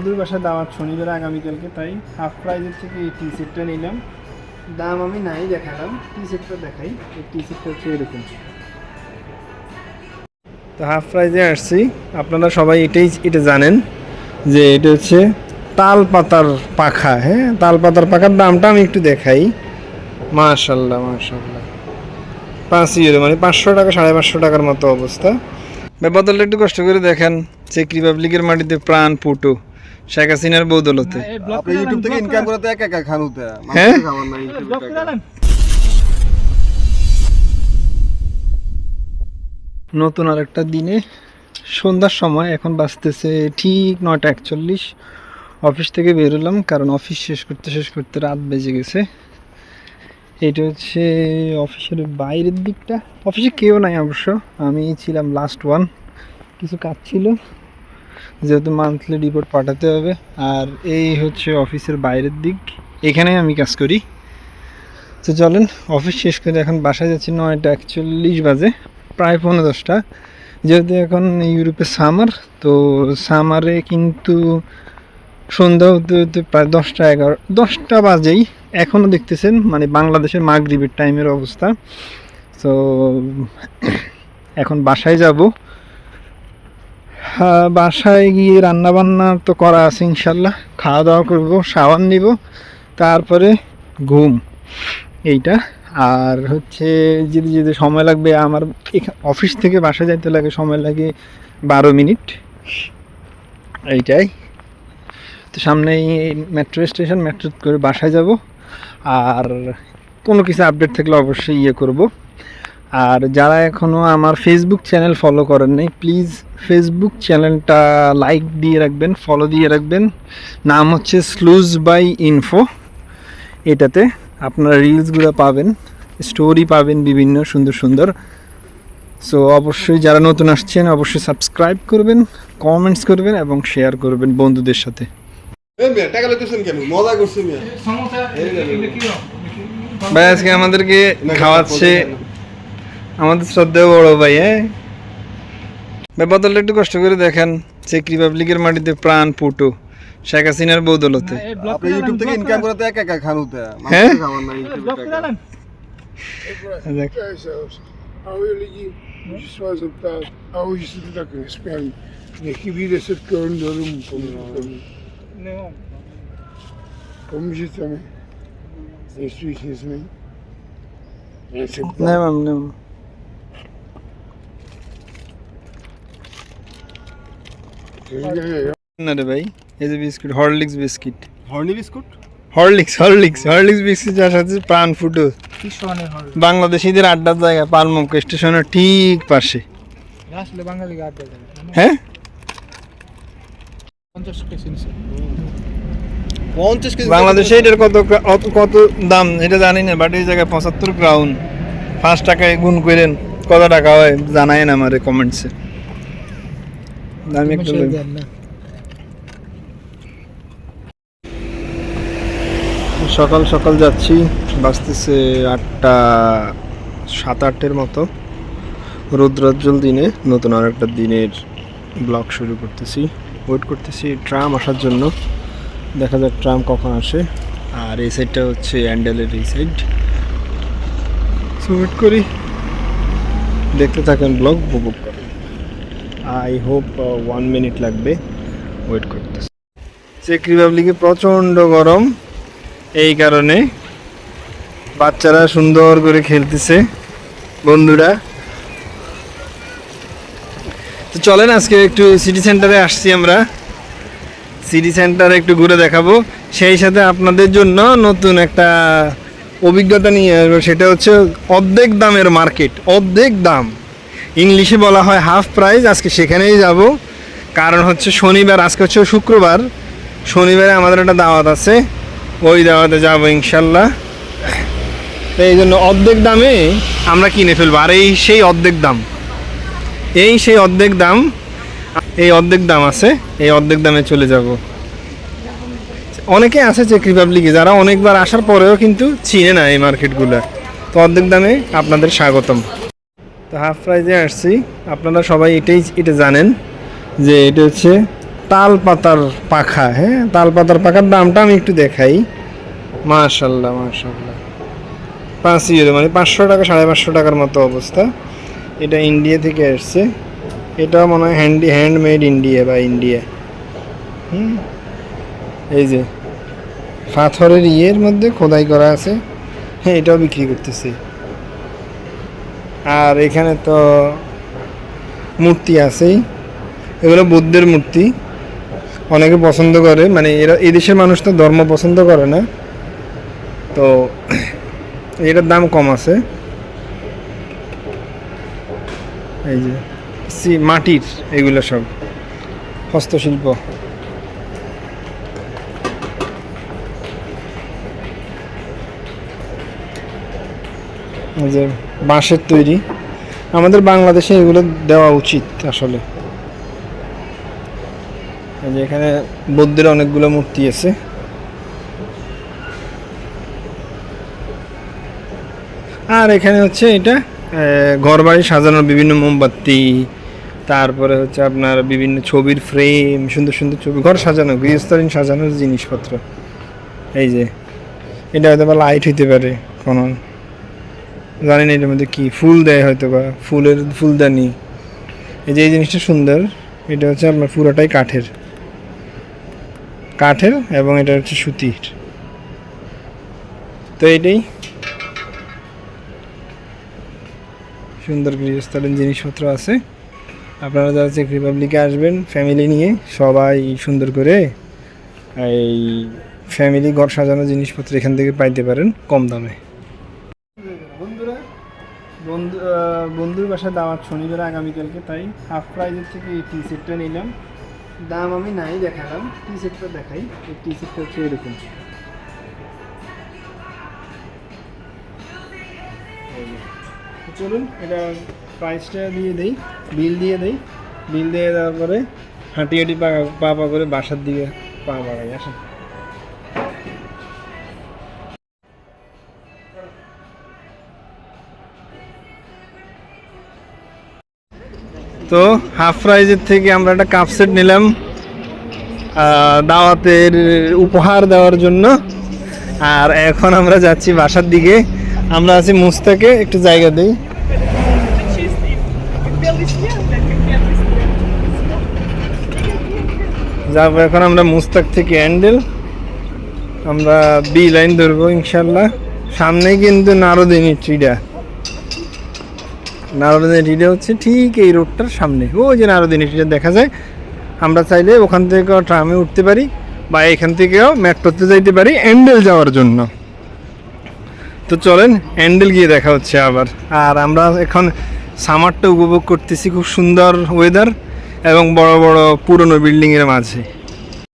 বন্ধুর বাসায় দাওয়াত শনিবার আগামীকালকে, তাই হাফ প্রাইজের থেকে এই টি সেটটা নিলাম। দাম আমি নাই দেখালাম টি সেটটা দেখাই। এই টি সেটটা হচ্ছে এরকম। তো হাফ প্রাইজে আসছি। আপনারা সবাই এটাই, এটা জানেন যে এটা হচ্ছে তাল পাতার পাখা। হ্যাঁ তাল পাতার পাখার দামটা আমি একটু দেখাই। মাশাল্লাহ মাশাল্লাহ পাঁচ ইউরো মানে পাঁচশো টাকা, সাড়ে পাঁচশো টাকার মতো অবস্থা। ব্যাপারটা একটু কষ্ট করে দেখেন চেক রিপাবলিকের মাটিতে প্রাণ পুটু শেখ হাসিনার বৌদলতে। আপনি ইউটিউব থেকে ইনকাম করে একা একা খান উঠে হ্যাঁ? নতুন দিনে সন্ধ্যার সময় এখন বাজতেছে ঠিক নয়টা একচল্লিশ। অফিস থেকে বেরোলাম কারণ অফিস শেষ করতে শেষ করতে রাত বেজে গেছে। এটা হচ্ছে অফিসের বাইরের দিকটা। অফিসে কেউ নাই অবশ্য আমি ছিলাম লাস্ট ওয়ান কিছু কাজ ছিল। যেহেতু মান্থলি রিপোর্ট পাঠাতে হবে। আর এই হচ্ছে অফিসের বাইরের দিক। এখানে আমি কাজ করি। তো চলেন অফিস শেষ করে এখন বাসায় যাচ্ছি, নয়টা একচল্লিশ বাজে, প্রায় পনেরো দশটা। যেহেতু এখন ইউরোপে সামার তো সামারে কিন্তু সন্ধ্যা হতে হতে প্রায় দশটা এগারো, দশটা বাজেই এখনও দেখতেছেন মানে বাংলাদেশের মাগরিবের টাইমের অবস্থা। তো এখন বাসায় যাব। বাসায় গিয়ে রান্না বান্না তো করা আছে ইনশাল্লাহ। খাওয়া দাওয়া করব সাবান নিব, তারপরে ঘুম। এইটা। আর হচ্ছে যেতে যেতে সময় লাগবে, আমার অফিস থেকে বাসা যাইতে লাগে, সময় লাগে বারো মিনিট। এইটাই। তো সামনেই মেট্রো স্টেশন মেট্রো করে বাসায় যাব। আর কোনো কিছু আপডেট থাকলে অবশ্যই ইয়ে করব। আর যারা এখনও আমার ফেসবুক চ্যানেল ফলো করেন নাই প্লিজ ফেসবুক চ্যানেলটা লাইক দিয়ে রাখবেন ফলো দিয়ে রাখবেন। নাম হচ্ছে স্লুজ বাই ইনফো এটাতে আপনারা রিলসগুলো পাবেন স্টোরি পাবেন বিভিন্ন সুন্দর সুন্দর। সো অবশ্যই যারা নতুন আসছেন অবশ্যই সাবস্ক্রাইব করবেন কমেন্টস করবেন এবং শেয়ার করবেন বন্ধুদের সাথে। ভাই আজকে আমাদেরকে খাওয়াচ্ছে আমাদের শ্রদ্ধেয় বড় ভাই হ্যাঁ ভাই একটু কষ্ট করে দেখেন চেক রিপাবলিকের মাটিতে প্রাণ পুটু শেখ হাসিনার বৌদলতে আপনি ইউটিউব থেকে ইনকাম করে তো একা একা খান উঠে হ্যাঁ? মানুষের খাবার না ইউটিউব থেকে দেখ, A lidi, můžeš se vás zeptat, ahoj, že si to tak nespělí. Nechybí 10 korun do domu, pomůžete mi. Pomůžete mi. Jestli jich nic není. না রে ভাই এই যে biscuit Horlicks biscuit. Horny biscuit? Horlicks Horlicks Horlicks biscuit যার সাথে প্রাণ ফুটো। বাংলাদেশিদের আড্ডার জায়গা পালমুখ স্টেশনের ঠিক পাশে। আসলে বাঙালি গাছ হ্যাঁ? বাংলাদেশে এটার কত কত দাম এটা জানি না বাট এই জায়গায় পঁচাত্তর ক্রাউন পাঁচ টাকায় গুণ করেন কত টাকা হয় জানায় না আমারে কমেন্টসে আমি একটু দেন সকাল সকাল যাচ্ছি বাজতেছে আটটা সাত আটের মতো। রৌদ্রোজ্জ্বল দিনে নতুন আর একটা দিনের ব্লগ শুরু করতেছি। ওয়েট করতেছি ট্রাম আসার জন্য। দেখা যাক ট্রাম কখন আসে। আর এই সাইডটা হচ্ছে অ্যান্ডেলের এই সাইড সো ওয়েট করি। দেখতে থাকেন ব্লগ উপভোগ আই হোপ ওয়ান মিনিট লাগবে। ওয়েট করতেছি। চেক রিপাবলিকে প্রচণ্ড গরম। এই কারণে বাচ্চারা সুন্দর করে খেলতেছে। বন্ধুরা। তো চলেন আজকে একটু সিটি সেন্টারে আসছি আমরা। সিটি সেন্টারে একটু ঘুরে দেখাবো। সেই সাথে আপনাদের জন্য নতুন একটা অভিজ্ঞতা নিয়ে আসব। সেটা হচ্ছে অর্ধেক দামের মার্কেট অর্ধেক দাম। ইংলিশে বলা হয় হাফ প্রাইস আজকে সেখানেই যাব। কারণ হচ্ছে শনিবার, আজকে হচ্ছে শুক্রবার। শনিবারে আমাদের একটা দাওয়াত আছে। ওই দাওয়াতে যাব ইনশাল্লাহ। তো এই জন্য অর্ধেক দামে আমরা কিনে ফেলব। আর এই সেই অর্ধেক দাম। এই সেই অর্ধেক দাম, এই অর্ধেক দাম আছে। এই অর্ধেক দামে চলে যাব। অনেকে আছে চেক রিপাবলিকে যারা অনেকবার আসার পরেও কিন্তু চিনে না এই মার্কেটগুলো। তো অর্ধেক দামে আপনাদের স্বাগতম। তো হাফ প্রাইজে আসছি। আপনারা সবাই এটাই, এটা জানেন যে এটা হচ্ছে তাল পাতার পাখা হ্যাঁ? তাল পাতার পাখার দামটা আমি একটু দেখাই। মাশাল্লাহ মাশাল্লাহ পাঁচ ইউরো মানে পাঁচশো টাকা, সাড়ে পাঁচশো টাকার মতো অবস্থা। এটা ইন্ডিয়া থেকে আসছে। এটা মনে হয় হ্যান্ডি হ্যান্ডমেড ইন্ডিয়া বা ইন্ডিয়া হুম? এই যে, পাথরের ইয়ের মধ্যে খোদাই করা আছে। হ্যাঁ এটাও বিক্রি করতেছে। আর এখানে তো মূর্তি আছেই। এগুলো বুদ্ধের মূর্তি। অনেকে পছন্দ করে। মানে এরা এদেশের মানুষ তো ধর্ম পছন্দ করে না। তো এটার দাম কম আছে। এই যে, সি মাটির এগুলো সব। হস্তশিল্প। এই যে বাঁশের তৈরি, আমাদের বাংলাদেশে এগুলো দেওয়া উচিত আসলে। এই যে এখানে বৌদ্ধের অনেকগুলো মূর্তি আছে। আর এখানে হচ্ছে এটা ঘর বাড়ি সাজানোর বিভিন্ন মোমবাতি, তারপরে হচ্ছে আপনার বিভিন্ন ছবির ফ্রেম, সুন্দর সুন্দর ছবি, ঘর সাজানো, গৃহস্থালীন সাজানোর জিনিসপত্র। এই যে, এটা হয়তো বা লাইট হইতে পারে, কোনো জানি না এটার মধ্যে কি, ফুল দেয় হয়তো বা, ফুলের ফুলদানি। এই যে এই জিনিসটা সুন্দর, এটা হচ্ছে আপনার পুরোটাই কাঠের। কাঠের এবং এটা হচ্ছে সুতির। তো এটাই। সুন্দর গৃহস্থালীন জিনিসপত্র আছে। আপনারা যারা চেক রিপাবলিকে আসবেন ফ্যামিলি নিয়ে, সবাই সুন্দর করে এই ফ্যামিলি ঘর সাজানো জিনিসপত্র এখান থেকে পাইতে পারেন কম দামে। বন্ধু বন্ধুর বাসায় দাওয়াত শনিবার আগামীকালকে, তাই হাফ প্রাইজের থেকে এই টি সেটটা নিলাম। দাম আমি নাই দেখালাম টি সেটটা দেখাই। এই টি সেটটা হচ্ছে এরকম। চলুন, এটা প্রাইসটা দিয়ে দেই বিল দিয়ে দেই। বিল দিয়ে দেওয়ার পরে হাঁটি হাঁটি পা পা করে বাসার দিকে পা বাড়াই, আসেন। তো হাফ প্রাইজের থেকে আমরা একটা কাপ সেট নিলাম দাওয়াতের উপহার দেওয়ার জন্য। আর এখন আমরা যাচ্ছি বাসার দিকে। আমরা আছি মুস্তাকে, একটু জায়গা দিই। যাব এখন আমরা মুস্তাক থেকে অ্যান্ডেল। আমরা বি লাইন ধরবো, ইনশাল্লাহ। সামনে কিন্তু নারদিনী ট্রিডা নারদিনী ট্রিডা হচ্ছে ঠিক এই রোডটার সামনে। ও যে নারদিনী ট্রিডা দেখা যায়, আমরা চাইলে ওখান থেকেও ট্রামে উঠতে পারি বা এখান থেকেও মেট্রোতে যাইতে পারি অ্যান্ডেল যাওয়ার জন্য। তো চলেন, অ্যান্ডেল গিয়ে দেখা হচ্ছে আবার। আর আমরা এখন সামারটা উপভোগ করতেছি খুব সুন্দর ওয়েদার এবং বড় বড় পুরনো বিল্ডিংয়ের মাঝে।